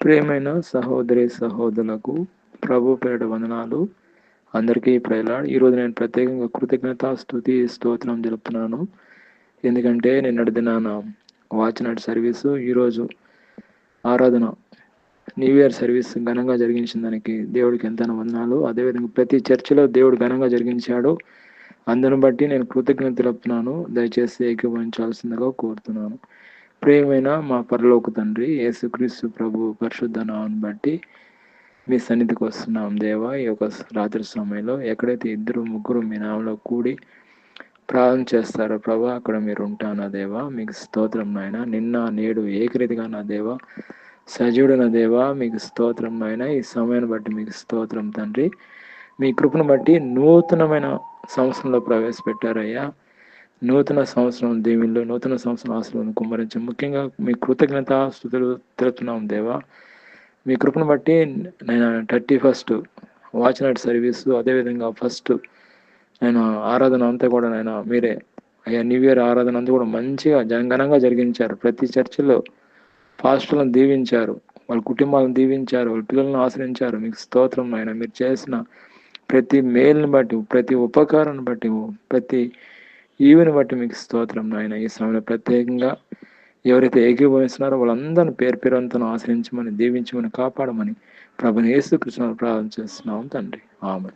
ప్రేమైన సహోదరి సహోదరులకు ప్రభు పేరిట వందనాలు. అందరికీ ప్రేలాడ్ ఈరోజు నేను ప్రత్యేకంగా కృతజ్ఞత స్థుతి స్తోత్రం జరుపుతున్నాను. ఎందుకంటే నిన్నటి దినాన వాచ్ నైట్ సర్వీసు ఈరోజు ఆరాధన న్యూ ఇయర్ సర్వీస్ ఘనంగా జరిగించిన దానికి దేవుడికి ఎంతైనా వందనాలు. అదేవిధంగా ప్రతి చర్చిలో దేవుడు ఘనంగా జరిగించాడు. అందును బట్టి నేను కృతజ్ఞత తెలుపుతున్నాను దయచేసి ఏకీభవించాల్సిందిగా కోరుతున్నాను. ప్రియమైన మా పరలోక తండ్రి యేసుక్రీస్తు ప్రభు పరిశుద్ధ నామని బట్టి మీ సన్నిధికి వస్తున్నాం దేవా. ఈ యొక్క రాత్రి సమయంలో ఎక్కడైతే ఇద్దరు ముగ్గురు మీ నామలో కూడి ప్రార్థన చేస్తారో ప్రభా అక్కడ మీరు ఉంటానా దేవా? మీకు స్తోత్రం నాయన. నిన్న నేడు ఏకరీతిగా నా దేవా సజీవుడు నా దేవా మీకు స్తోత్రం నాయన. ఈ సమయాన్ని బట్టి మీకు స్తోత్రం తండ్రి. మీ కృపను బట్టి నూతనమైన సంవత్సరంలో ప్రవేశపెట్టారయ్యా. నూతన సంవత్సరం దీవుల్లో నూతన సంవత్సరం ఆశలను కుమ్మరించి ముఖ్యంగా మీ కృతజ్ఞత స్థుతులు తెలుపుతున్నాం దేవా. మీ కృపను బట్టి నేను thirty first watch night service అదేవిధంగా ఫస్ట్ నేను ఆరాధన అంతా కూడా నేను మీరే అయ్యా న్యూ ఇయర్ ఆరాధన అంతా కూడా మంచిగా జనగణంగా జరిగించారు. ప్రతి చర్చిలో పాస్టర్లను దీవించారు వాళ్ళ కుటుంబాలను దీవించారు వాళ్ళ పిల్లలను ఆశ్రయించారు. మీకు స్తోత్రం ఆయన మీరు చేసిన ప్రతి మేల్ని బట్టి ప్రతి ఉపకారాన్ని బట్టి ప్రతి ఈవెన్ బట్టి మీకు స్తోత్రం నాయన. ఈ సమయంలో ప్రత్యేకంగా ఎవరైతే ఏకీభవిస్తున్నారో వాళ్ళందరిని పేరు పేరంతను ఆశ్రయించమని దీవించమని కాపాడమని ప్రభుని యేసు కృష్ణ ప్రార్థన చేస్తున్నాం తండ్రి. ఆమె